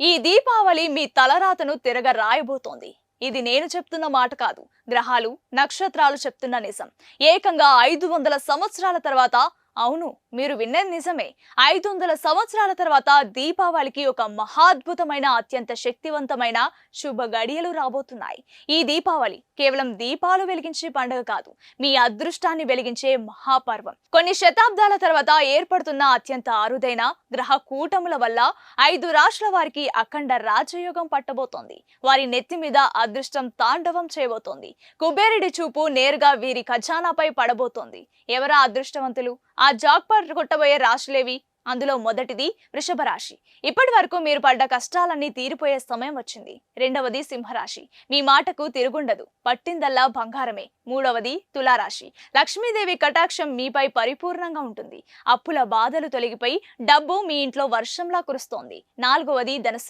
ఈ దీపావళి మీ తలరాతను తిరగ రాయబోతోంది. ఇది నేను చెప్తున్న మాట కాదు. గ్రహాలు నక్షత్రాలు చెప్తున్న నిజం. ఏకంగా ఐదు వందల సంవత్సరాల తర్వాత అవును మీరు విన్నది నిజమే. ఐదు వందల సంవత్సరాల తర్వాత దీపావళికి ఒక మహాద్భుతమైన అత్యంత శక్తివంతమైన శుభ గడియలు రాబోతున్నాయి. ఈ దీపావళి కేవలం దీపాలు వెలిగించే పండుగ కాదు మీ అదృష్టాన్ని వెలిగించే మహాపర్వం. కొన్ని శతాబ్దాల తర్వాత ఏర్పడుతున్న అత్యంత అరుదైన గ్రహ కూటముల వల్ల ఐదు రాష్ట్రాల వారికి అఖండ రాజయోగం పట్టబోతోంది. వారి నెత్తి మీద అదృష్టం తాండవం చేయబోతోంది. కుబేరుడి చూపు నేరుగా వీరి ఖజానాపై పడబోతోంది. ఎవరా అదృష్టవంతులు? ఆ జాక్పాట్ కొట్టబోయే రాశులేవి అందులో మొదటిది వృషభ రాశి. ఇప్పటి వరకు మీరు పడ్డ కష్టాలన్నీ తీరిపోయే సమయం వచ్చింది. రెండవది సింహరాశి. మీ మాటకు తిరుగుండదు. పట్టిందల్లా బంగారమే. మూడవది తులారాశి. లక్ష్మీదేవి కటాక్షం మీపై పరిపూర్ణంగా ఉంటుంది. అప్పుల బాధలు తొలగిపోయి డబ్బు మీ ఇంట్లో వర్షంలా కురుస్తోంది. నాలుగవది ధనుసు